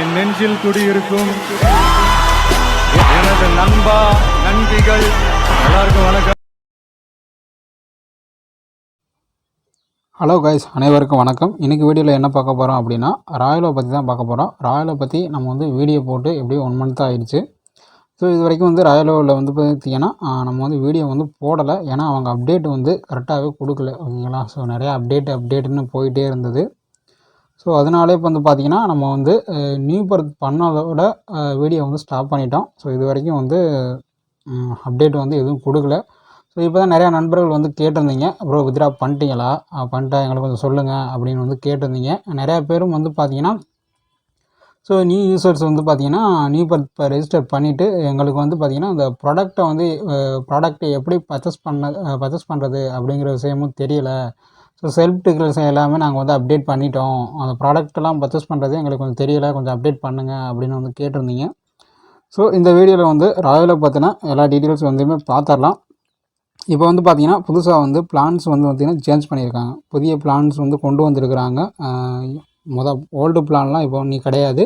என் நெஞ்சில் குடியிருக்கும் எனது நண்பா நண்பிகள் எல்லாருக்கும் வணக்கம். ஹலோ கைஸ் அனைவருக்கும் வணக்கம். இன்றைக்கி வீடியோவில் என்ன பார்க்க போகிறோம் அப்படின்னா ராயலை பற்றி தான் பார்க்க போகிறோம் ராயலை பற்றி நம்ம வந்து வீடியோ போட்டு எப்படியும் ஒன் மந்த் ஆகிடுச்சு ஸோ இது வரைக்கும் வந்து ராயலோவில் வந்து பார்த்தீங்கன்னா நம்ம வந்து வீடியோ வந்து போடலை. ஏன்னா அவங்க அப்டேட் வந்து கரெக்டாகவே கொடுக்கல. ஓகேங்களா? ஸோ நிறையா அப்டேட் அப்டேட்னு போயிட்டே இருந்தது. ஸோ அதனாலே இப்போ வந்து பார்த்திங்கன்னா நம்ம வந்து நியூ பர்த் பண்ணதோட வீடியோ வந்து ஸ்டாப் பண்ணிட்டோம். ஸோ இது வரைக்கும் வந்து அப்டேட் வந்து எதுவும் கொடுக்கல. ஸோ இப்போ தான் நிறையா நண்பர்கள் வந்து கேட்டிருந்தீங்க. ப்ரோ வித்ரா பண்ணிட்டீங்களா? பண்ணிட்டா எங்களுக்கு கொஞ்சம் சொல்லுங்கள் அப்படின்னு வந்து கேட்டிருந்தீங்க. நிறையா பேரும் வந்து பார்த்தீங்கன்னா ஸோ நியூ யூசர்ஸ் வந்து பார்த்திங்கன்னா நியூ பர்த் இப்போ ரெஜிஸ்டர் பண்ணிவிட்டு எங்களுக்கு வந்து பார்த்தீங்கன்னா அந்த ப்ராடக்ட்டை வந்து ப்ராடக்ட்டை எப்படி பர்ச்சேஸ் பண்ண பர்ச்சேஸ் பண்ணுறது அப்படிங்கிற விஷயமும் தெரியல. ஸோ செல்ஃப் டிக்ளரேஷன் எல்லாமே நாங்கள் வந்து அப்டேட் பண்ணிட்டோம். அந்த ப்ராடக்ட்லாம் பர்ச்சேஸ் பண்ணுறது எங்களுக்கு கொஞ்சம் தெரியலை. கொஞ்சம் அப்டேட் பண்ணுங்கள் அப்படின்னு வந்து கேட்டிருந்தீங்க. ஸோ இந்த வீடியோவில் வந்து ராயலில் பார்த்தீங்கன்னா எல்லா டீட்டெயில்ஸ் வந்துமே பார்த்துடலாம். இப்போ வந்து பார்த்தீங்கன்னா புதுசாக வந்து பிளான்ஸ் வந்து பார்த்திங்கன்னா சேஞ்ச் பண்ணியிருக்காங்க. புதிய பிளான்ஸ் வந்து கொண்டு வந்திருக்கிறாங்க. மொதல் ஓல்டு பிளான்லாம் இப்போ நீ கிடையாது.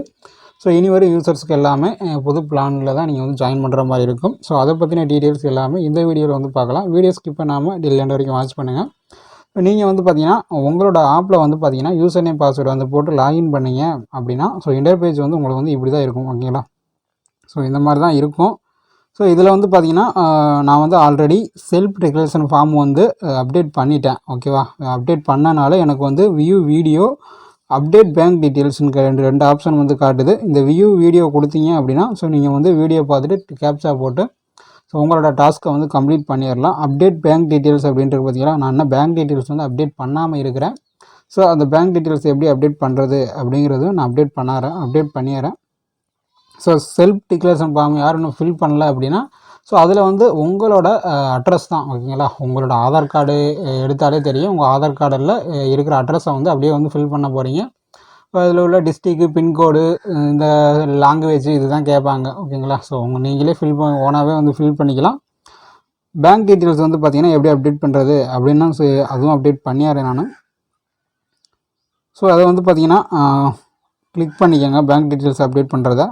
ஸோ இனி வரும் யூசர்ஸ்க்கு எல்லாமே புது பிளானில் தான் நீங்கள் வந்து ஜாயின் பண்ணுற மாதிரி இருக்கும். ஸோ அதை பற்றின டீட்டெயில்ஸ் எல்லாமே இந்த வீடியோவில் வந்து பார்க்கலாம். வீடியோ ஸ்கிப் பண்ணாமல் டெல்லி எண்ட் வரைக்கும் வாட்ச் பண்ணுங்கள் நீங்கள் வந்து பார்த்தீங்கன்னா உங்களோட ஆப்பில் வந்து பார்த்தீங்கன்னா யூசர் நேம் பாஸ்வேர்டு வந்து போட்டு லாகின் பண்ணீங்க அப்படின்னா ஸோ இன்டர்பேஜ் வந்து உங்களுக்கு வந்து இப்படி தான் இருக்கும் ஓகேங்களா ஸோ இந்த மாதிரி தான் இருக்கும். ஸோ இதில் வந்து பார்த்தீங்கன்னா நான் வந்து ஆல்ரெடி செல்ஃப் டெக்ரேஷன் ஃபார்ம் வந்து அப்டேட் பண்ணிட்டேன் ஓகேவா அப்டேட் பண்ணனால எனக்கு வந்து வியூ வீடியோ அப்டேட் பேங்க் டீட்டெயில்ஸ்னு ரெண்டு ரெண்டு ஆப்ஷன் வந்து காட்டுது. இந்த வியூ வீடியோ கொடுத்தீங்க அப்படின்னா ஸோ நீங்கள் வந்து வீடியோ பார்த்துட்டு கேப்சா போட்டு ஸோ உங்களோட டாஸ்க்கை வந்து கம்ப்ளீட் பண்ணிடலாம் அப்டேட் பேங்க் டீட்டெயில்ஸ் அப்படின்றது பார்த்தீங்கன்னா நான் என்ன பேங்க் டீட்டெயில்ஸ் வந்து அப்டேட் பண்ணாமல் இருக்கிறேன். ஸோ அந்த பேங்க் டீட்டெயில்ஸ் எப்படி அப்டேட் பண்ணுறது அப்படிங்கிறது நான் அப்டேட் பண்ணாரேன் அப்டேட் பண்ணிடுறேன் ஸோ செல்ஃப் டிக்ளரேஷன் ஃபார்ம் யார் இன்னும் ஃபில் பண்ணல அப்படின்னா ஸோ அதில் வந்து உங்களோட அட்ரஸ் தான் ஓகேங்களா? உங்களோட ஆதார் கார்டு எடுத்தாலே தெரியும். உங்கள் ஆதார் கார்டில் இருக்கிற அட்ரஸை வந்து அப்படியே வந்து ஃபில் பண்ண போகிறீங்க அதில் உள்ள டிஸ்ட்ரிக்கு பின்கோடு இந்த லாங்குவேஜ் இதுதான் கேட்பாங்க. ஓகேங்களா? ஸோ உங்கள் நீங்களே ஃபில் பண்ண ஓனாகவே வந்து ஃபில் பண்ணிக்கலாம். பேங்க் டீட்டெயில்ஸ் வந்து பார்த்தீங்கன்னா எப்படி அப்டேட் பண்ணுறது அப்படின்னா அதுவும் அப்டேட் பண்ணியாரேன் நான். ஸோ அதை வந்து பார்த்தீங்கன்னா கிளிக் பண்ணிக்கோங்க பேங்க் டீட்டெயில்ஸ் அப்டேட் பண்ணுறத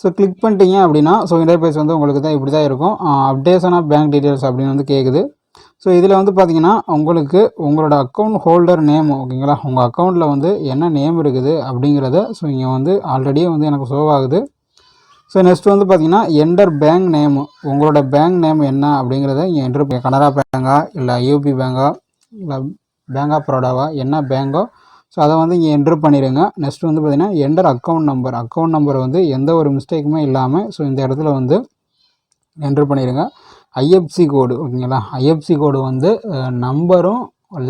ஸோ கிளிக் பண்ணிட்டீங்க அப்படின்னா ஸோ இன்டர்பேஸ் வந்து உங்களுக்கு தான் இப்படி தான் இருக்கும் அப்டேஷன் ஆஃப் பேங்க் டீட்டெயில்ஸ் அப்படின்னு வந்து கேட்குது ஸோ இதில் வந்து பார்த்தீங்கன்னா உங்களுக்கு உங்களோட அக்கௌண்ட் ஹோல்டர் நேம் ஓகேங்களா? உங்கள் அக்கௌண்ட்டில் வந்து என்ன நேம் இருக்குது அப்படிங்கிறத ஸோ இங்கே வந்து ஆல்ரெடியே வந்து எனக்கு ஷோ ஆகுது. ஸோ நெக்ஸ்ட் வந்து பார்த்திங்கன்னா என்டர் பேங்க் நேம் உங்களோட பேங்க் நேம் என்ன அப்படிங்கிறத இங்கே என்டர் கனரா பேங்கா இல்லை யூபி பேங்கா இல்லை பேங்க் ஆஃப் பரோடாவா என்ன பேங்கோ ஸோ அதை வந்து இங்கே என்ட்ரு பண்ணிடுங்க நெக்ஸ்ட் வந்து பார்த்தீங்கன்னா enter account number account number வந்து எந்த ஒரு மிஸ்டேக்குமே இல்லாமல் ஸோ இந்த இடத்துல வந்து என்ட்ரு பண்ணிடுங்க ஐஎஃப்சி கோடு ஓகேங்களா? ஐஎஃப்சி கோடு வந்து நம்பரும்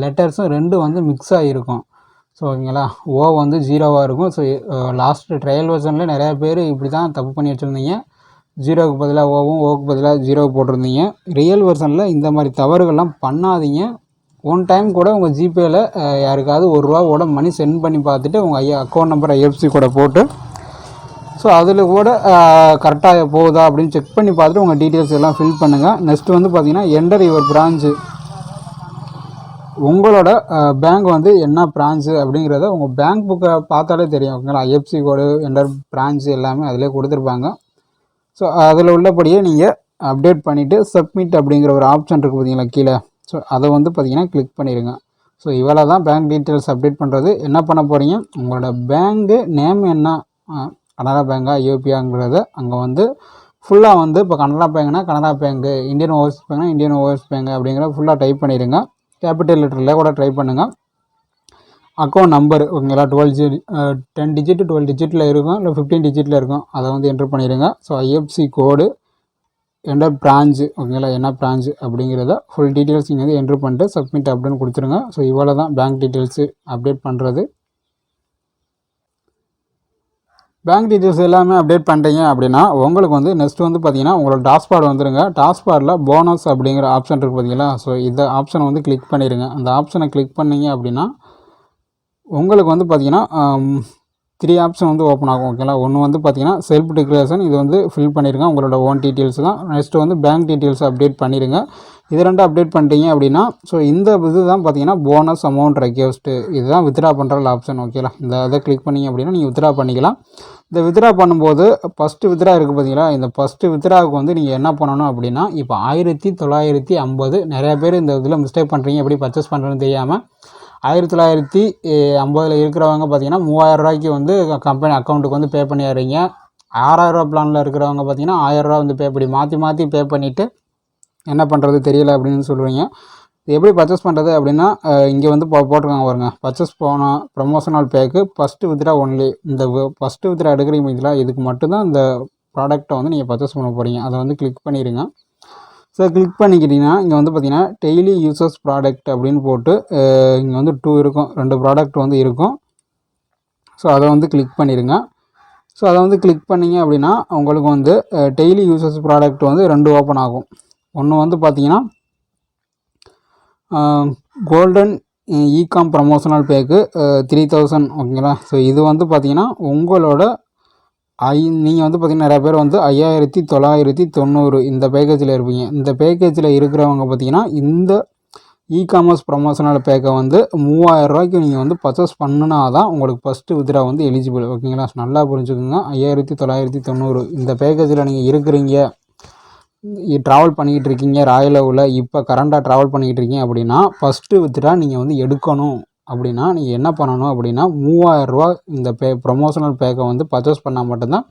லெட்டர்ஸும் ரெண்டும் வந்து மிக்ஸ் ஆகிருக்கும் ஸோ ஓகேங்களா? ஓ வந்து ஜீரோவாக இருக்கும். ஸோ லாஸ்ட் ட்ரையல் வெர்ஷனில் நிறையா பேர் இப்படி தான் தப்பு பண்ணி வச்சுருந்தீங்க. ஜீரோவுக்கு பதிலாக ஓவும் ஓவுக்கு பதிலாக ஜீரோ போட்டிருந்தீங்க. ரியல் வெர்ஷனில் இந்த மாதிரி தவறுகள்லாம் பண்ணாதீங்க. ஒன் டைம் கூட உங்கள் ஜிபேயில் யாருக்காவது ஒரு ரூபாவோட மணி சென்ட் பண்ணி பார்த்துட்டு உங்கள் ஐயா அக்கௌண்ட் நம்பர் ஐஎஃப்சி கூட போட்டு ஸோ அதில் கூட கரெக்டாக போகுதா அப்படின்னு செக் பண்ணி பார்த்துட்டு உங்கள் டீட்டெயில்ஸ் எல்லாம் ஃபில் பண்ணுங்கள் நெக்ஸ்ட் வந்து பார்த்தீங்கன்னா என்டர் யுவர் பிரான்ச்சு உங்களோட பேங்க் வந்து என்ன பிரான்ச்சு அப்படிங்கிறத உங்கள் பேங்க் புக்கை பார்த்தாலே தெரியும். ஓகேங்களா ஐஎஃப்சி கோடு என்டர் பிரான்ச்சு எல்லாமே அதிலே கொடுத்துருப்பாங்க. ஸோ அதில் உள்ளபடியே நீங்கள் அப்டேட் பண்ணிவிட்டு சப்மிட் அப்படிங்கிற ஒரு ஆப்ஷன் இருக்குது பார்த்தீங்களா கீழே. ஸோ அதை வந்து பார்த்தீங்கன்னா கிளிக் பண்ணிடுங்க. ஸோ இவ்வளோ தான் பேங்க் டீட்டெயில்ஸ் அப்டேட் பண்ணுறது என்ன பண்ண போகிறீங்க உங்களோட பேங்க்கு நேம் என்ன? கனரா பேங்கா ஐஓபியாங்கிறத அங்கே வந்து ஃபுல்லாக வந்து இப்போ கனரா பேங்க்னா கனரா பேங்க்கு இந்தியன் ஓவர்ஸ் பேங்க்னா இந்தியன் ஓவர்ஸ் பேங்க் அப்படிங்கிற ஃபுல்லாக டைப் பண்ணிடுங்க. கேபிட்டல் லெட்டரில் கூட ட்ரை பண்ணுங்கள் அக்கௌண்ட் நம்பர் ஓகேங்களா? டுவெல் ஜி டென் டிஜிட் டுவெல் டிஜிட்டில் இருக்கும். இல்லை ஃபிஃப்டீன் டிஜிட்டில் இருக்கும். அதை வந்து என்ட்ரு பண்ணிடுங்க. ஸோ ஐஎஃப்சி கோடு எந்த பிரான்ச்சு ஓகேங்களா? என்ன பிரான்ச் அப்படிங்கிறத ஃபுல் டீட்டெயில்ஸ் நீங்கள் வந்து என்ட்ரு பண்ணிட்டு சப்மிட் அப்படின்னு கொடுத்துருங்க. ஸோ இவ்வளோ தான் பேங்க் டீட்டெயில்ஸு அப்டேட் பண்ணுறது பேங்க் டீட்டெயில்ஸ் எல்லாமே அப்டேட் பண்ணிட்டீங்க அப்படின்னா உங்களுக்கு வந்து நெக்ஸ்ட் வந்து பார்த்தீங்கன்னா உங்களோட டாஸ்பாட் வந்துருங்க. டாஸ்பாடில் போனஸ் அப்படிங்கிற ஆப்ஷன் இருக்குது பார்த்தீங்களா ஸோ இந்த ஆப்ஷனை வந்து கிளிக் பண்ணிடுங்க அந்த ஆப்ஷனை கிளிக் பண்ணீங்க அப்படின்னா உங்களுக்கு வந்து பார்த்தீங்கன்னா த்ரீ ஆப்ஷன் வந்து ஓப்பன் ஆகும் ஓகேங்களா ஒன்று வந்து பார்த்தீங்கன்னா செல்ஃப் டிக்ளரேஷன் இது வந்து ஃபில் பண்ணிடுங்க உங்களோட ஓன் டீட்டெயில்ஸ் தான். நெக்ஸ்ட் வந்து பேங்க் டீட்டெயில்ஸ் அப்டேட் பண்ணிடுங்க இது ரெண்டும் அப்டேட் பண்ணிட்டீங்க அப்படின்னா ஸோ இந்த இது தான் பார்த்தீங்கன்னா போனஸ் அமௌண்ட் ரெக்வஸ்ட்டு இதுதான் வித்ரா பண்ணுற ஆப்ஷன் ஓகேங்களா இந்த இதை கிளிக் பண்ணிங்க அப்படின்னா நீங்கள் வித்ட்ரா பண்ணிக்கலாம். இந்த வித்ரா பண்ணும்போது ஃபஸ்ட்டு வித்ரா இருக்குது பார்த்தீங்களா இந்த ஃபஸ்ட்டு வித்ராவுக்கு வந்து நீங்கள் என்ன பண்ணணும் அப்படின்னா இப்போ ஆயிரத்தி தொள்ளாயிரத்தி ஐம்பது நிறையா பேர் இந்த இதில் மிஸ்டேக் பண்ணுறீங்க எப்படி பர்ச்சேஸ் பண்ணுறதுன்னு தெரியாமல் ஆயிரத்தி தொள்ளாயிரத்தி ஐம்பதில் இருக்கிறவங்க பார்த்தீங்கன்னா மூவாயிரம் ரூபாய்க்கு வந்து கம்பெனி அக்கௌண்ட்டுக்கு வந்து பே பண்ணிடுறீங்க ஆறாயிரரூவா பிளானில் இருக்கிறவங்க பார்த்தீங்கன்னா ஆயிரரூவா வந்து பே பண்ணி மாற்றி மாற்றி பே பண்ணிவிட்டு என்ன பண்ணுறது தெரியல அப்படின்னு சொல்கிறீங்க இது எப்படி பர்ச்சேஸ் பண்ணுறது அப்படின்னா இங்கே வந்து போ போட்டிருக்காங்க பாருங்க. பர்ச்சேஸ் போனால் promotional pack first withdraw only இந்த ஃபஸ்ட்டு வித்ரா எடுக்கிறீங்க பார்த்தீங்களா இதுக்கு மட்டும்தான் இந்த ப்ராடக்ட்டை வந்து நீங்கள் பர்ச்சேஸ் பண்ண போகிறீங்க அதை வந்து கிளிக் பண்ணிடுங்க ஸோ கிளிக் பண்ணிக்கிட்டிங்கன்னா இங்கே வந்து பார்த்தீங்கன்னா டெய்லி யூசர்ஸ் ப்ராடக்ட் அப்படின்னு போட்டு இங்கே வந்து டூ இருக்கும். ரெண்டு ப்ராடக்ட் வந்து இருக்கும். ஸோ அதை வந்து கிளிக் பண்ணிடுங்க ஸோ அதை வந்து கிளிக் பண்ணிங்க அப்படின்னா உங்களுக்கு வந்து டெய்லி யூசர்ஸ் ப்ராடக்ட் வந்து ரெண்டு ஓப்பன் ஆகும். ஒன்று வந்து பார்த்தீங்கன்னா golden ecom promotional pack three thousand ஓகேங்களா ஸோ இது வந்து பார்த்தீங்கன்னா உங்களோட ஐ நீங்கள் வந்து பார்த்திங்கன்னா நிறையா பேர் வந்து ஐயாயிரத்தி தொள்ளாயிரத்தி தொண்ணூறு இந்த பேக்கேஜில் இருப்பீங்க. இந்த பேக்கேஜில் இருக்கிறவங்க பார்த்தீங்கன்னா இந்த இ காமர்ஸ் ப்ரொமோஷனல் பேக்கை வந்து மூவாயிரம் ரூபாய்க்கு நீங்கள் வந்து பர்ச்சேஸ் பண்ணுனா தான் உங்களுக்கு ஃபஸ்ட்டு வித்ரா வந்து எலிஜிபிள் ஓகேங்களா நல்லா புரிஞ்சுக்கோங்க. ஐயாயிரத்தி தொள்ளாயிரத்தி தொண்ணூறு இந்த பேக்கேஜில் நீங்கள் இருக்கிறீங்க. ட்ராவல் பண்ணிக்கிட்டு இருக்கீங்க ராயலவில். இப்போ கரண்டாக ட்ராவல் பண்ணிக்கிட்டு இருக்கீங்க அப்படின்னா ஃபஸ்ட்டு வித்ரா நீங்கள் வந்து எடுக்கணும். அப்படின்னா நீங்கள் என்ன பண்ணணும் அப்படின்னா மூவாயிரரூவா இந்த பே ப்ரொமோஷனல் பேக்கை வந்து பர்ச்சேஸ் பண்ணால் மட்டும்தான்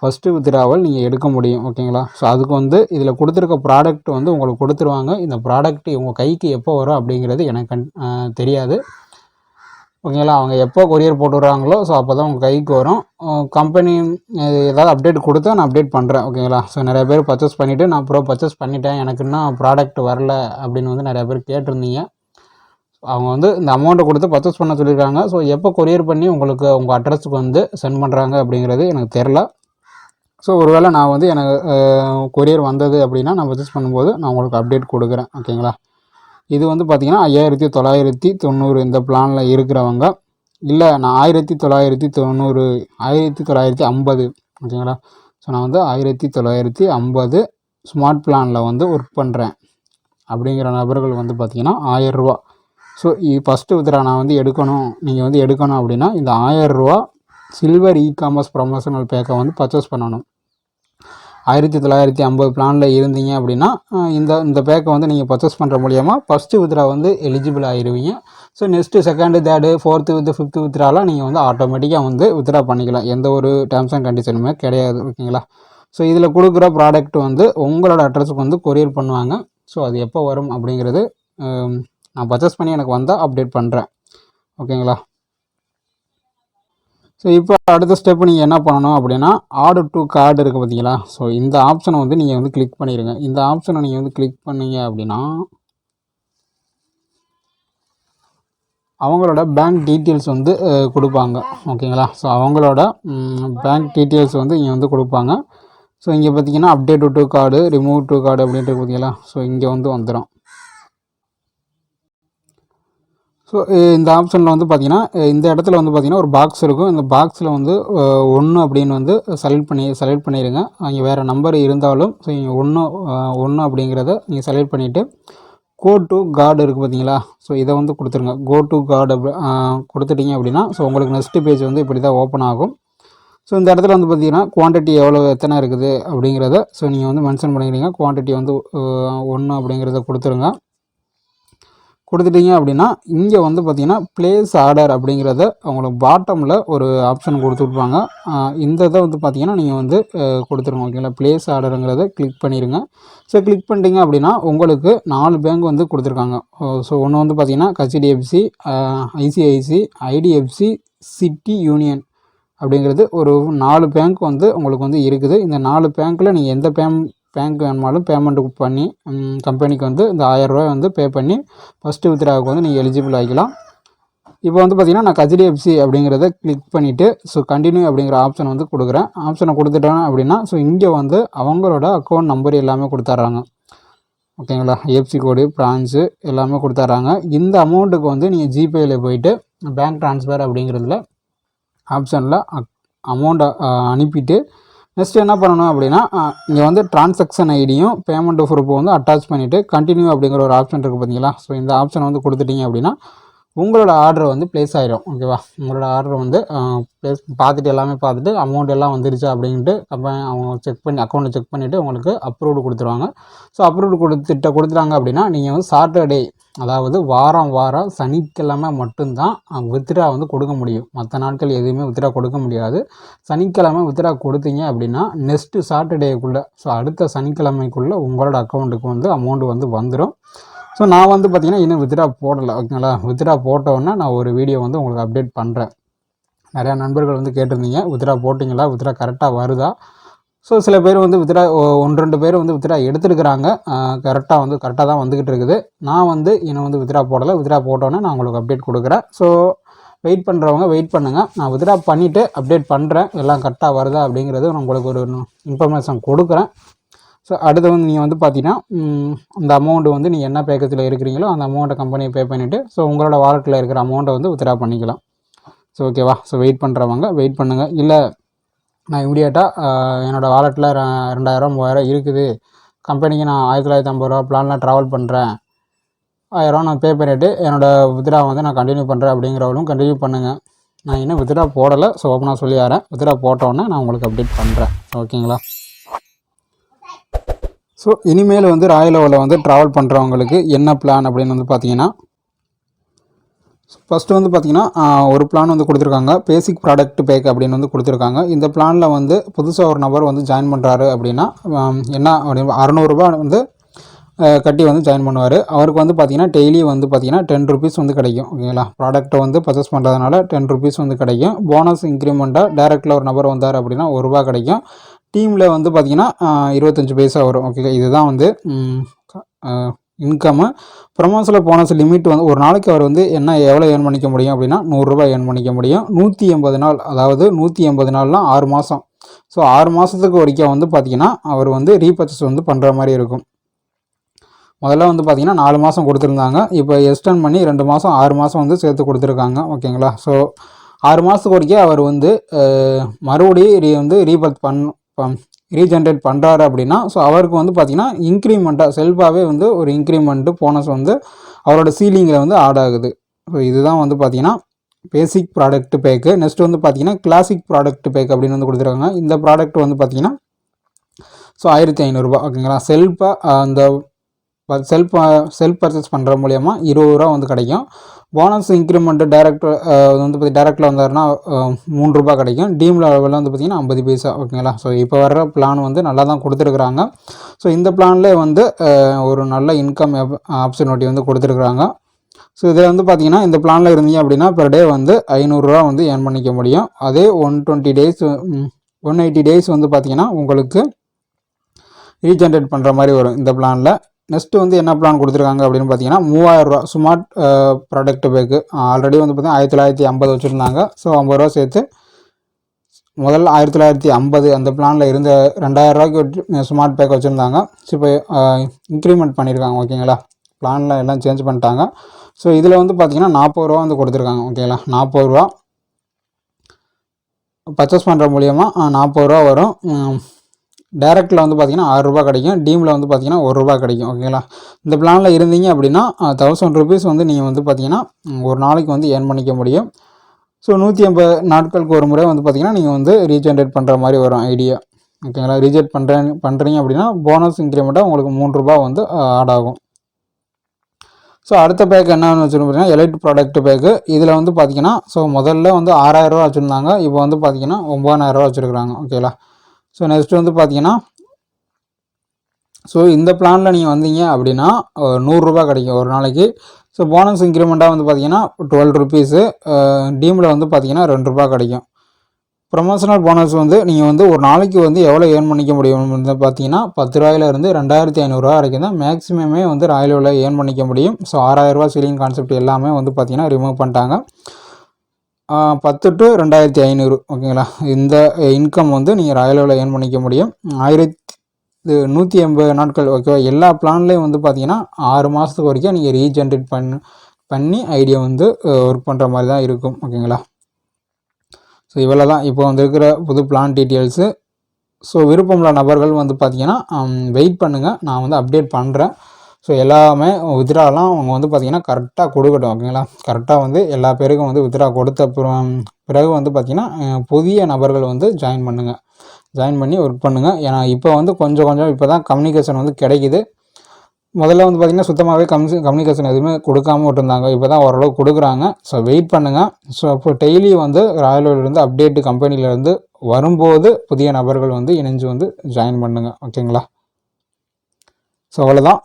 ஃபஸ்ட்டு வித்ராவல் நீங்கள் எடுக்க முடியும் ஓகேங்களா ஸோ அதுக்கு வந்து இதில் கொடுத்துருக்க ப்ராடக்ட் வந்து உங்களுக்கு கொடுத்துருவாங்க. இந்த ப்ராடக்ட் உங்கள் கைக்கு எப்போ வரும் அப்படிங்கிறது எனக்கு கண் தெரியாது. ஓகேங்களா அவங்க எப்போ கொரியர் போட்டு விட்றாங்களோ ஸோ அப்போ தான் உங்கள் கைக்கு வரும் கம்பெனி ஏதாவது அப்டேட் கொடுத்தா நான் அப்டேட் பண்ணுறேன் ஓகேங்களா ஸோ நிறைய பேர் பர்ச்சேஸ் பண்ணிவிட்டு நான் ப்ரோ பர்ச்சேஸ் பண்ணிட்டேன். எனக்கு இன்னும் ப்ராடக்ட் வரல அப்படின்னு வந்து நிறையா பேர் கேட்டிருந்தீங்க. அவங்க வந்து இந்த அமௌண்ட்டை கொடுத்து பர்ச்சேஸ் பண்ண சொல்லியிருக்காங்க. ஸோ எப்போ கொரியர் பண்ணி உங்களுக்கு உங்கள் அட்ரஸுக்கு வந்து சென்ட் பண்ணுறாங்க அப்படிங்கிறது எனக்கு தெரில ஸோ ஒருவேளை நான் வந்து எனக்கு கொரியர் வந்தது அப்படின்னா நான் பர்ச்சேஸ் பண்ணும்போது நான் உங்களுக்கு அப்டேட் கொடுக்குறேன். ஓகேங்களா இது வந்து பார்த்திங்கன்னா ஐயாயிரத்தி தொள்ளாயிரத்தி தொண்ணூறு இந்த பிளானில் இருக்கிறவங்க. இல்லை நான் ஆயிரத்தி தொள்ளாயிரத்தி தொண்ணூறு ஆயிரத்தி தொள்ளாயிரத்தி ஐம்பது. ஓகேங்களா ஸோ நான் வந்து ஆயிரத்தி தொள்ளாயிரத்தி ஐம்பது ஸ்மார்ட் பிளானில் வந்து ஒர்க் பண்ணுறேன் அப்படிங்கிற நபர்கள் வந்து பார்த்திங்கன்னா ஆயரூவா ஸோ ஃபஸ்ட்டு வித்ரா நான் வந்து எடுக்கணும். நீங்கள் வந்து எடுக்கணும் அப்படின்னா இந்த ஆயரூவா சில்வர் இ காமர்ஸ் ப்ரொமோஷனல் பேக்கை வந்து பர்ச்சேஸ் பண்ணணும். ஆயிரத்தி தொள்ளாயிரத்தி ஐம்பது பிளானில் இருந்தீங்க அப்படின்னா இந்த இந்த பேக்கை வந்து நீங்கள் பர்ச்சேஸ் பண்ணுற மூலியமாக ஃபஸ்ட்டு வித்ரா வந்து eligible ஆகிடுவீங்க so next second third fourth with fifth வித்ராலாம் நீங்கள் வந்து ஆட்டோமேட்டிக்காக வந்து வித்ரா பண்ணிக்கலாம். எந்த ஒரு டேர்ம்ஸ் அண்ட் கண்டிஷனுமே கிடையாது ஓகேங்களா? ஸோ இதில் கொடுக்குற ப்ராடக்ட் வந்து உங்களோட அட்ரஸுக்கு வந்து கொரியர் பண்ணுவாங்க. ஸோ அது எப்போ வரும் அப்படிங்கிறது நான் பர்ச்சேஸ் பண்ணி எனக்கு வந்தால் அப்டேட் பண்ணுறேன் ஓகேங்களா ஸோ இப்போ அடுத்த ஸ்டெப் நீங்கள் என்ன பண்ணணும் அப்படின்னா ஆர்டர் டு கார்டு இருக்குது பார்த்தீங்களா ஸோ இந்த ஆப்ஷனை வந்து நீங்கள் வந்து கிளிக் பண்ணிடுங்க இந்த ஆப்ஷனை நீங்கள் வந்து கிளிக் பண்ணீங்க அப்படின்னா அவங்களோட பேங்க் டீட்டெயில்ஸ் வந்து கொடுப்பாங்க. ஓகேங்களா ஸோ அவங்களோட பேங்க் டீட்டெயில்ஸ் வந்து இங்கே வந்து கொடுப்பாங்க. ஸோ இங்கே பார்த்தீங்கன்னா update to cart remove to cart அப்படின்ட்டு பார்த்தீங்களா ஸோ இங்கே வந்து வந்துடும் ஸோ eh, இந்த ஆப்ஷனில் வந்து பார்த்திங்கன்னா eh, இந்த இடத்துல வந்து பார்த்திங்கன்னா ஒரு பாக்ஸ் இருக்கும். இந்த பாக்ஸில் வந்து eh, ஒன்று அப்படின்னு வந்து செலக்ட் பண்ணி செலக்ட் பண்ணிடுங்க அங்கே வேறு நம்பர் இருந்தாலும் ஸோ நீங்கள் ஒன்று ஒன்று அப்படிங்கிறத நீங்கள் செலக்ட் பண்ணிவிட்டு கோ டு கார்டு இருக்குது பார்த்தீங்களா ஸோ இதை வந்து கொடுத்துருங்க. கோ டு கார்டு கொடுத்துட்டீங்க அப்படின்னா ஸோ உங்களுக்கு நெக்ஸ்ட் பேஜ் வந்து இப்படி தான் ஓப்பன் ஆகும். ஸோ இந்த இடத்துல வந்து பார்த்தீங்கன்னா குவான்டிட்டி எவ்வளோ எத்தனை இருக்குது அப்படிங்கிறத ஸோ நீங்கள் வந்து மென்ஷன் பண்ணிக்கிறீங்க. குவான்டிட்டி வந்து ஒன்று அப்படிங்கிறத கொடுத்துருங்க. கொடுத்துட்டீங்க அப்படின்னா இங்கே வந்து பார்த்தீங்கன்னா ப்ளேஸ் ஆர்டர் அப்படிங்கிறத அவங்களுக்கு பாட்டமில் ஒரு ஆப்ஷன் கொடுத்துருப்பாங்க இந்த இதை வந்து பார்த்தீங்கன்னா நீங்கள் வந்து கொடுத்துருங்க ஓகேங்களா ப்ளேஸ் ஆர்டருங்கிறத கிளிக் பண்ணிடுங்க ஸோ கிளிக் பண்ணிட்டீங்க அப்படின்னா உங்களுக்கு நாலு பேங்க் வந்து கொடுத்துருக்காங்க. ஸோ ஒன்று வந்து பார்த்திங்கன்னா HDFC ICICI IDFC City Union அப்படிங்கிறது ஒரு நாலு பேங்க் வந்து உங்களுக்கு வந்து இருக்குது. இந்த நாலு பேங்க்கில் நீங்கள் எந்த பேங்க் பேங்க் வேணுமாலும் பேமெண்ட்டு பண்ணி கம்பெனிக்கு வந்து இந்த ஆயரூவா வந்து பே பண்ணி ஃபஸ்ட்டு வித்ராவுக்கு வந்து நீங்கள் எலிஜிபிள் ஆகிக்கலாம். இப்போ வந்து பார்த்திங்கன்னா நான் ஹெச்டிஎஃப்சி அப்படிங்கிறத கிளிக் பண்ணிவிட்டு ஸோ கண்டினியூ அப்படிங்கிற ஆப்ஷன் வந்து கொடுக்குறேன். ஆப்ஷனை கொடுத்துட்டேன் அப்படின்னா ஸோ இங்கே வந்து அவங்களோட அக்கௌண்ட் நம்பர் எல்லாமே கொடுத்துட்றாங்க. ஓகேங்களா? ஏஎஃப்சி கோடு பிரான்ச்சு எல்லாமே கொடுத்துட்றாங்க. இந்த அமௌண்ட்டுக்கு வந்து நீங்கள் ஜிபேயில் போயிட்டு பேங்க் ட்ரான்ஸ்ஃபர் அப்படிங்கிறதுல ஆப்ஷனில் அக் அமௌண்ட்டை அனுப்பிட்டு நெக்ஸ்ட் என்ன பண்ணணும் அப்படின்னா இங்கே வந்து டிரான்சாக்ஷன் ஐடியும் பேமெண்ட் ப்ரூஃப் வந்து அட்டாச் பண்ணிவிட்டு கண்டினியூ அப்படிங்கிற ஒரு ஆப்ஷன் இருக்குது பார்த்தீங்களா ஸோ இந்த ஆப்ஷன் வந்து கொடுத்துட்டீங்க அப்படின்னா உங்களோட ஆர்டர் வந்து ப்ளேஸ் ஆகிடும் ஓகேவா உங்களோட ஆர்டர் வந்து ப்ளேஸ் பார்த்துட்டு எல்லாமே பார்த்துட்டு அமௌண்ட் எல்லாம் வந்துருச்சு அப்படின்ட்டு அப்போ அவங்க செக் பண்ணி அக்கௌண்ட்டை செக் பண்ணிவிட்டு உங்களுக்கு அப்ரூவ்டு கொடுத்துருவாங்க. ஸோ அப்ரூவ்டு கொடுத்துட்ட கொடுத்துட்டாங்க அப்படின்னா நீங்கள் வந்து சாட்டர்டே அதாவது வாரம் வாரம் சனிக்கிழமை மட்டும்தான் வித்ரா வந்து கொடுக்க முடியும். மற்ற நாட்கள் எதுவுமே வித்ரா கொடுக்க முடியாது. சனிக்கிழமை வித்ரா கொடுத்தீங்க அப்படின்னா நெக்ஸ்ட்டு சாட்டர்டேக்குள்ளே ஸோ அடுத்த சனிக்கிழமைக்குள்ளே உங்களோட அக்கௌண்ட்டுக்கு வந்து அமௌண்ட் வந்து வந்துடும் ஸோ நான் வந்து பார்த்திங்கன்னா இன்னும் வித்ரா போடலை ஓகேங்களா? வித்ரா போட்டோன்னே நான் ஒரு வீடியோ வந்து உங்களுக்கு அப்டேட் பண்ணுறேன் நிறையா நண்பர்கள் வந்து கேட்டிருந்தீங்க வித்ரா போட்டிங்களா? வித்ரா கரெக்டாக வருதா? ஸோ சில பேர் வந்து வித்ரா ஒன்று ரெண்டு பேர் வந்து வித்ரா எடுத்துருக்குறாங்க. கரெக்டாக வந்து கரெக்டாக தான் வந்துக்கிட்டு இருக்குது நான் வந்து என்னை வந்து வித்ரா போடலை. வித்ரா போட்டோன்னே நான் உங்களுக்கு அப்டேட் கொடுக்குறேன். ஸோ வெயிட் பண்ணுறவங்க வெயிட் பண்ணுங்கள் நான் வித்ரா பண்ணிவிட்டு அப்டேட் பண்ணுறேன் எல்லாம் கரெக்டாக வருதா அப்படிங்கிறது நான் உங்களுக்கு ஒரு இன்ஃபர்மேஷன் கொடுக்குறேன். ஸோ அடுத்து வந்து நீங்கள் வந்து பார்த்தீங்கன்னா அந்த அமௌண்ட்டு வந்து நீங்கள் என்ன பேக்கத்தில் இருக்கிறீங்களோ அந்த அமௌண்ட்டை கம்பெனியை பே பண்ணிவிட்டு ஸோ உங்களோட வாலெட்டில் இருக்கிற அமௌண்ட்டை வந்து வித்ரா பண்ணிக்கலாம். ஸோ ஓகேவா ஸோ வெயிட் பண்ணுறவங்க வெயிட் பண்ணுங்கள் இல்லை நான் இமீடியட்டாக என்னோடய வாலெட்டில் ரெண்டாயிரம் மூவாயிரம் இருக்குது. கம்பெனிக்கு நான் ஆயிரத்தி தொள்ளாயிரத்தி ஐம்பது ரூபா பிளானில் ட்ராவல் பண்ணுறேன் ஆயிரம் நான் பே பண்ணிவிட்டு என்னோடய வித்ட்ரா வந்து நான் கண்டினியூ பண்ணுறேன் அப்படிங்கிறவங்களும் கண்டினியூ பண்ணுங்கள் நான் இன்னும் வித்ட்ரா போடலை ஸோ ஓப்பனாக சொல்லிடுறேன் வித்ட்ரா போட்டோன்னே நான் உங்களுக்கு அப்டேட் பண்ணுறேன் ஓகேங்களா ஸோ இனிமேல் வந்து ராயல் லெவலில் வந்து ட்ராவல் பண்ணுறவங்களுக்கு என்ன பிளான் அப்படின்னு வந்து பார்த்தீங்கன்னா ஃபஸ்ட்டு வந்து பார்த்தீங்கன்னா ஒரு பிளான் வந்து கொடுத்துருக்காங்க. பேசிக் ப்ராடக்ட் பேக் அப்படின்னு வந்து கொடுத்துருக்காங்க. இந்த பிளானில் வந்து புதுசாக ஒரு நபர் வந்து ஜாயின் பண்ணுறாரு அப்படின்னா என்ன அப்படி அறநூறுபா வந்து கட்டி வந்து ஜாயின் பண்ணுவார். அவருக்கு வந்து பார்த்தீங்கன்னா டெய்லி வந்து பார்த்தீங்கன்னா டென் ருபீஸ் வந்து கிடைக்கும். ஓகேங்களா ப்ராடக்ட்டை வந்து பர்ச்சேஸ் பண்ணுறதுனால டென் ருபீஸ் வந்து கிடைக்கும். போனஸ் இன்க்ரிமெண்ட்டாக டேரெக்டில் ஒரு நபர் வந்தார் அப்படின்னா ஒரு ரூபா கிடைக்கும். டீமில் வந்து பார்த்திங்கன்னா இருபத்தஞ்சி பைசா வரும். ஓகே இதுதான் வந்து இன்கம்மு ப்ரொமோஷனில் போனஸ் லிமிட் வந்து ஒரு நாளைக்கு அவர் வந்து என்ன எவ்வளோ ஏர்ன் பண்ணிக்க முடியும் அப்படின்னா நூறுரூவா ஏர்ன் பண்ணிக்க முடியும். நூற்றி எண்பது நாள் அதாவது நூற்றி எண்பது நாள்லாம் ஆறு மாதம் ஸோ ஆறு மாதத்துக்கு வரைக்கும் வந்து பார்த்தீங்கன்னா அவர் வந்து ரீபர்ச்சஸ் வந்து பண்ணுற மாதிரி இருக்கும். முதல்ல வந்து பார்த்திங்கன்னா நாலு மாதம் கொடுத்துருந்தாங்க. இப்போ எக்ஸ்டெண்ட் பண்ணி ரெண்டு மாதம் ஆறு மாதம் வந்து சேர்த்து கொடுத்துருக்காங்க. ஓகேங்களா ஸோ ஆறு மாதத்துக்கு வரைக்கும் அவர் வந்து மறுபடியும் ரீ வந்து ரீபர்த் பண் ரீஜென்ரேட் பண்ணுறாரு அப்படின்னா ஸோ அவருக்கு வந்து பார்த்திங்கன்னா இன்க்ரிமெண்ட்டாக செல்ஃபாகவே வந்து ஒரு இன்க்ரிமெண்ட்டு போனஸ் வந்து அவரோட சீலிங்கில் வந்து ஆட் ஆகுது. ஸோ இதுதான் வந்து பார்த்திங்கன்னா பேசிக் ப்ராடக்ட் பேக்கு நெக்ஸ்ட் வந்து பார்த்திங்கன்னா கிளாசிக் ப்ராடக்ட் பேக் அப்படின்னு வந்து கொடுத்துருக்காங்க. இந்த ப்ராடக்ட் வந்து பார்த்திங்கன்னா ஸோ ஆயிரத்தி ஐநூறுரூபா ஓகேங்களா? செல்ஃபாக அந்த செல்ஃப் செல்ஃப் பர்ச்சேஸ் பண்ணுற மூலியமாக இருபது ரூபா வந்து கிடைக்கும். போனஸ் இன்க்ரிமெண்ட்டு டேரக்ட் வந்து பார்த்தி டேரக்டில் வந்தாருன்னா uh, மூணு ரூபா கிடைக்கும். டீம் லெவலில் வந்து பார்த்திங்கன்னா ஐம்பது பைசா ஓகேங்களா ஸோ இப்போ வர்ற பிளான் வந்து நல்லா தான் கொடுத்துருக்குறாங்க. ஸோ இந்த பிளான்லேயே வந்து uh, ஒரு நல்ல இன்கம் ஆப்பர்ச்சுனிட்டி வந்து கொடுத்துருக்குறாங்க. ஸோ இதில் வந்து பார்த்தீங்கன்னா இந்த பிளானில் இருந்தீங்க அப்படின்னா பெர் டே வந்து ஐநூறுரூவா வந்து ஏர்ன் பண்ணிக்க முடியும். அதே one twenty days one eighty days வந்து பார்த்தீங்கன்னா உங்களுக்கு ரீஜென்ரேட் பண்ணுற மாதிரி வரும் இந்த பிளானில் நெக்ஸ்ட்டு வந்து என்ன பிளான் கொடுத்துருக்காங்க அப்படின்னு பார்த்தீங்கன்னா மூவாயிரரூவா ஸ்மார்ட் ப்ராடக்ட் பேக்கு ஆல்ரெடி வந்து பார்த்தீங்கன்னா ஆயிரத்தி தொள்ளாயிரத்தி ஐம்பது வச்சுருந்தாங்க. ஸோ ஐம்பது ரூபா சேர்த்து முதல்ல ஆயிரத்தி தொள்ளாயிரத்தி ஐம்பது அந்த பிளானில் இருந்த ரெண்டாயிரம் ரூபாய்க்கு ஸ்மார்ட் பேக் வச்சுருந்தாங்க. ஸோ இப்போ இன்க்ரிமெண்ட் பண்ணியிருக்காங்க ஓகேங்களா? பிளானில் எல்லாம் சேஞ்ச் பண்ணிட்டாங்க. ஸோ இதில் வந்து பார்த்தீங்கன்னா நாற்பது ரூபா வந்து கொடுத்துருக்காங்க ஓகேங்களா? நாற்பது ரூபா. பர்ச்சேஸ் பண்ணுற மூலியமாக நாற்பது ரூபா வரும். டேரெக்டில் வந்து பார்த்தீங்கன்னா ஆறுரூபா கிடைக்கும். டீமில் வந்து பார்த்திங்கன்னா ஒரு ரூபா கிடைக்கும். ஓகேங்களா இந்த பிளானில் இருந்தீங்க அப்படின்னா தௌசண்ட் ருபீஸ் வந்து நீங்கள் வந்து பார்த்தீங்கன்னா ஒரு நாளைக்கு வந்து ஏர்ன் பண்ணிக்க முடியும். ஸோ நூற்றி ஐம்பது நாட்களுக்கு ஒரு முறை வந்து பார்த்திங்கன்னா நீங்கள் வந்து ரீஜென்ரேட் பண்ணுற மாதிரி வரும் ஐடியா ஓகேங்களா ரீஜெட் பண்ணுறேன் பண்ணுறீங்க அப்படின்னா போனஸ் இன்க்ரிமெண்ட்டாக உங்களுக்கு மூணு ரூபா வந்து ஆட் ஆகும். ஸோ அடுத்த பேக் என்னன்னு வச்சுருந்தோம் பார்த்தீங்கன்னா எலைட் ப்ராடக்ட் பேக்கு இதில் வந்து பார்த்தீங்கன்னா ஸோ முதல்ல வந்து ஆறாயிரரூவா வச்சுருந்தாங்க. இப்போ வந்து பார்த்தீங்கன்னா ஒம்பதாயிரரூவா வச்சுருக்குறாங்க. ஓகேங்களா ஸோ நெக்ஸ்ட் வந்து பார்த்தீங்கன்னா ஸோ இந்த பிளானில் நீங்கள் வந்தீங்க அப்படின்னா ஒரு நூறுரூபா கிடைக்கும் ஒரு நாளைக்கு. ஸோ போனஸ் இன்க்ரிமெண்ட்டாக வந்து பார்த்தீங்கன்னா டுவெல் ருபீஸு டீமில் வந்து பார்த்தீங்கன்னா ரெண்டு ரூபா கிடைக்கும். ப்ரொமோஷனல் போனஸ் வந்து நீங்கள் வந்து ஒரு நாளைக்கு வந்து எவ்வளோ ஏர்ன் பண்ணிக்க முடியும் பார்த்தீங்கன்னா பத்து ரூபாயிலேருந்து ரெண்டாயிரத்தி ஐநூறுரூவா வரைக்கும் தான் மேக்ஸிமமே வந்து ராயல் ஏர்ன் பண்ணிக்க முடியும். ஸோ ஆறாயிரரூவா சீலிங் கான்செப்ட் எல்லாமே வந்து பார்த்தீங்கன்னா ரிமூவ் பண்ணிட்டாங்க. பத்து டு ரெண்டாயிரத்தி ஐநூறு ஓகேங்களா? இந்த இன்கம் வந்து நீங்கள் ராயலோவில் ஏர்ன் பண்ணிக்க முடியும். ஆயிரத்தி இது நூற்றி எண்பது நாட்கள் ஓகேவா? எல்லா பிளான்லேயும் வந்து பார்த்தீங்கன்னா ஆறு மாதத்துக்கு வரைக்கும் நீங்கள் ரீஜென்ரேட் பண்ண பண்ணி ஐடியா வந்து ஒர்க் பண்ணுற மாதிரி தான் இருக்கும் ஓகேங்களா? ஸோ இவ்வளோ தான் இப்போ வந்துருக்கிற புது பிளான் டீட்டெயில்ஸு ஸோ விருப்பமுள்ள நபர்கள் வந்து பார்த்தீங்கன்னா வெயிட் பண்ணுங்கள் நான் வந்து அப்டேட் பண்ணுறேன் ஸோ எல்லாமே வித்ராலாம் அவங்க வந்து பார்த்திங்கன்னா கரெக்டாக கொடுக்கட்டும் ஓகேங்களா கரெக்டாக வந்து எல்லா பேருக்கும் வந்து வித்ரா கொடுத்த பிற- பிறகு வந்து பார்த்திங்கன்னா புதிய நபர்கள் வந்து ஜாயின் பண்ணுங்கள் ஜாயின் பண்ணி ஒர்க் பண்ணுங்கள் ஏன்னா இப்போ வந்து கொஞ்சம் கொஞ்சம் இப்போ தான் கம்யூனிகேஷன் வந்து கிடைக்குது. முதல்ல வந்து பார்த்திங்கன்னா சுத்தமாகவே கம்யூ கம்யூனிகேஷன் எதுவுமே கொடுக்காம விட்டுருந்தாங்க. இப்போ தான் ஓரளவு கொடுக்குறாங்க. ஸோ வெயிட் பண்ணுங்கள் ஸோ இப்போ டெய்லி வந்து ராயலூர்லேருந்து அப்டேட்டு கம்பெனிலேருந்து வரும்போது புதிய நபர்கள் வந்து இணைஞ்சு வந்து ஜாயின் பண்ணுங்கள் ஓகேங்களா ஸோ அவ்வளோதான்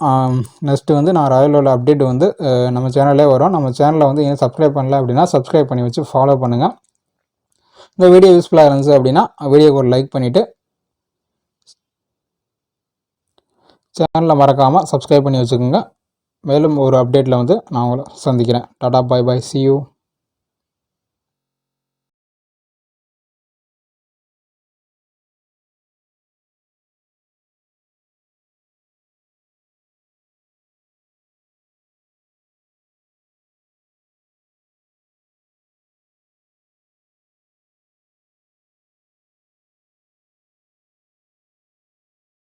நெக்ஸ்ட்டு வந்து நான் ராயலோட அப்டேட் வந்து நம்ம சேனல்லே வரும். நம்ம சேனலில் வந்து ஏன் சப்ஸ்கிரைப் பண்ணல அப்படின்னா சப்ஸ்கிரைப் பண்ணி வச்சு ஃபாலோ பண்ணுங்கள் இந்த வீடியோ யூஸ்ஃபுல்லாக இருந்துச்சு அப்படின்னா வீடியோக்கு ஒரு லைக் பண்ணிவிட்டு சேனலில் மறக்காமல் சப்ஸ்கிரைப் பண்ணி வச்சுக்கோங்க. மேலும் ஒரு அப்டேட்டில் வந்து நான் உங்களை சந்திக்கிறேன். Tata bye bye see you